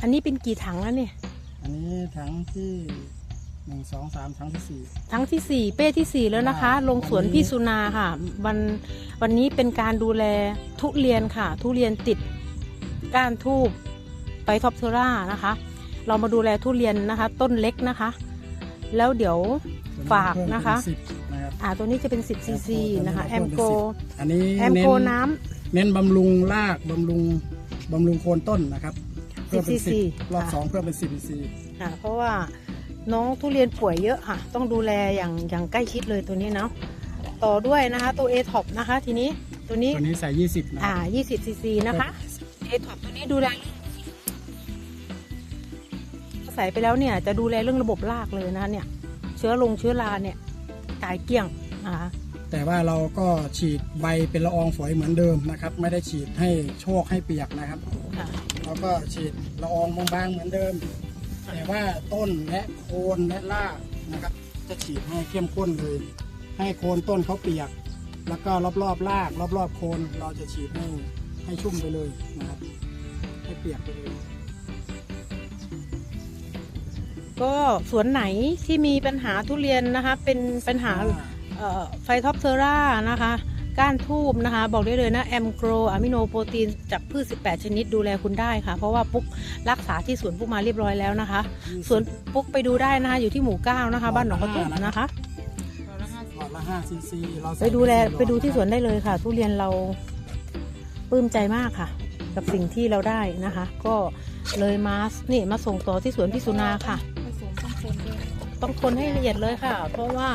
อันนี้เป็นกี่ถังแล้วเนี่ย อันนี้ถังที่หนึ่งสองสามถังที่สี่ ทั้งที่สี่เป้ที่สี่แล้วนะคะ อ่าลงสวนวันนี้ พี่สุนาค่ะ วันวันนี้เป็นการดูแลทุเรียนค่ะ ทุเรียนติดก้านทูบไปท็อปเทอร่านะคะ เรามาดูแลทุเรียนนะคะ ต้นเล็กนะคะ แล้วเดี๋ยวฝากนะคะสิบนะครับ อ่าตัวนี้จะเป็น10ซีซีนะคะ แอมโก อันนี้แอมเน้โกนน้เน้นบำรุงรากบำรุงบำรุงโคนต้นนะครับำ เพิ่ม10เป็ซีนสิซีบรอบสองเพิ่มเป็นสิบซี ค่ะเพราะว่าน้องทุเรียนป่วยเยอะค่ะ ต้องดูแลอย่างอย่างใกล้ชิดเลยตัวนี้เนาะต่อด้วยนะคะตัว A top นะคะ ทีนี้ตัวนี้ตัวนี้ใส่ยี่สิบนะอ่า 20ซีซีนะคะเอท็อปตัวนี้ดูแลใส่ไปแล้วเนี่ยจะดูแลเรื่องระบบรากเลยนะคะเนี่ย เชื้อลงเชื้อราเนี่ยตายเกลี้ยงนะคะ แต่ว่าเราก็ฉีดใบเป็นละอองฝอยเหมือนเดิมนะครับ ไม่ได้ฉีดให้โชคให้เปียกนะครับ ค่ะ เราก็ฉีดละอองบางๆเหมือนเดิม แต่ว่าต้นและโคนและรากนะครับ จะฉีดให้เข้มข้นเลย ให้โคนต้นเขาเปียก แล้วก็รอบๆรากรอบๆโคนเราจะฉีดให้ให้ชุ่มไปเลยนะครับให้เปียกไปเลย ก็สวนไหนที่มีปัญหาทุเรียนนะคะ เป็นปัญหาเอ่อไฟท็อปเทอร่านะคะ ก้านทูบนะคะ บอกได้เลยนะแอมโกรอะมิโนโปรตีนจากพืช 18 ชนิดดูแลคุณได้ค่ะ เพราะว่าปุ๊กรักษาที่สวนปุ๊กมาเรียบร้อยแล้วนะคะสวนปุ๊กไปดูได้นะคะอยู่ที่หมู่เก้านะคะ บ้านหนองกระทุ่มนะคะหลอดละ5ซีซีเราไปใส่ดูแลสี่หอไปดูที่สวนได้เลยค่ะ ทุเรียนเราปลื้มใจมากค่ะ กับสิ่งที่เราได้นะคะ ก็เลยมานี่มาส่งต่อที่สวนพิสุนาค่ะผสมต้องคนด้วยต้องคนให้ละเอียดเลยค่ะ เพราะว่า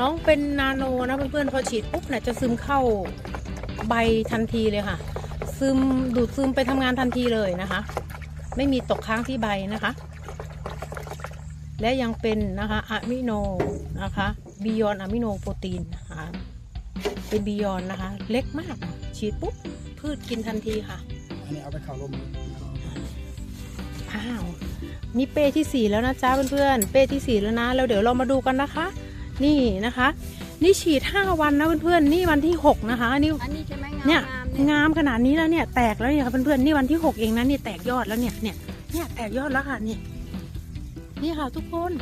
น้องเป็นนาโนนะเพื่อนๆพอฉีดปุ๊บเนี่ยจะซึมเข้าใบทันทีเลยค่ะ ซึมดูดซึมไปทำงานทันทีเลยนะคะ ไม่มีตกค้างที่ใบนะคะ และยังเป็นนะคะอะมิโนนะคะบิยอนอะมิโนโปรตีนนะคะเป็นบิยอนนะคะ เล็กมาก ฉีดปุ๊บพืชกินทันทีค่ะ อันนี้เอาไปเข่าลมเลยอ้าวนี่เป้ที่สี่แล้วนะจ๊ะเพื่อนๆเป้ที่สี่แล้วนะแล้วเดี๋ยวเรามาดูกันนะคะ นี่นะคะ นี่ฉีดห้าวันนะเพื่อนๆนี่วันที่หกนะคะนี่อันนี้ใช่ไหมงามเนี่ยงามเนี่ยงามขนาดนี้แล้วเนี่ยแตกแล้วเนี่ยค่ะเพื่อนๆนี่วันที่หกเองนะนี่แตกยอดแล้วเนี่ยเนี่ยเนี่ยแตกยอดแล้วค่ะนี่นี่ค่ะทุกคน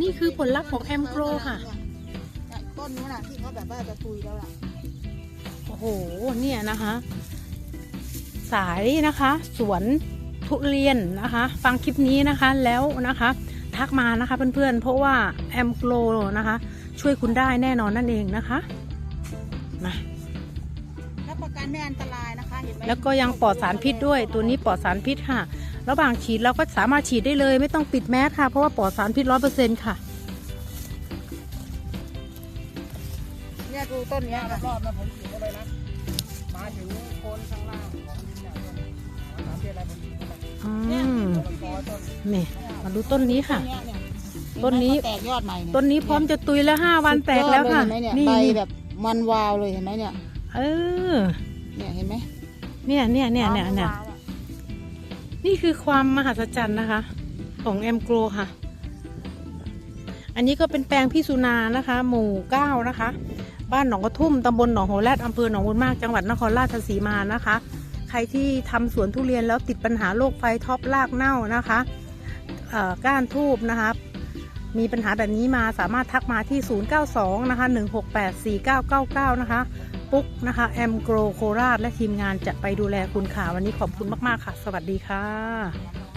นี่คือผลลัพธ์ของแอมโกรค่ะเนี่ยต้นนู้นน่ะที่เขาแบบว่าจะตุยแล้วล่ะโอ้โหเนี่ยนะคะ สายนะคะ สวนทุเรียนนะคะ ฟังคลิปนี้นะคะแล้วนะคะ ทักมานะคะเพื่อนๆ เพราะว่าแอมโกลนะคะ ช่วยคุณได้แน่นอนนั่นเองนะคะมารับประกันไม่อันตรายนะคะเห็นไหมแล้วก็ยังปลอดสารพิษด้วย ตัวนี้ปลอดสารพิษค่ะ ระหว่างฉีดเราก็สามารถฉีดได้เลย ไม่ต้องปิดแมสค่ะ เพราะว่าปลอดสารพิษร้อยเปอร์เซ็นต์ค่ะเนี่ยดูต้นเนี้ยรค่ะอบๆนะผมฉีดได้เลยนะมาถึงโคนข้างล่างของดินเนี่ยต้นมะขามเทศอะไรผมฉีดได้เลยอืมต้นคอต้นนี่ มาดูต้นนี้ค่ะเยเนี่ยต้นนี้เห็ไหมเขาแตกยอดใหม่เนี่ยต้นนี้พร้อมจะตุยแล้วห้าวันแตกแล้วค่ะ สุดยอดเยเห็นไหมเนี่ยนี่ใบแบบมันวาวเลยเห็นไหมเนี่ย เออ เนี่ยเห็นไหมเนี่ยเนี่ยเนี่ยเนี่ยเนี่ยวาวอะนี่คือความมหัศจรรย์นะคะ ของแอมโกรค่ะ อันนี้ก็เป็นแปลงพี่สุนานะคะ หมู่เก้านะคะ บ้านหนองกระทุ่มตำบลหนองโหแรดอำเภอหนองบุญมาก จังหวัดนครราชสีมานะคะ ใครที่ทำสวนทุเรียนแล้วติดปัญหาโรคไฟท็อปรากเน่านะคะเอ่อ ก้านทูบนะคะมีปัญหาแบบนี้มาสามารถทักมาที่ 092 นะคะ 1684999 นะคะ ปุ๊กนะคะ แอมโกรโคราช และทีมงานจะไปดูแลคุณค่ะ วันนี้ขอบคุณมาก ๆ ค่ะ สวัสดีค่ะ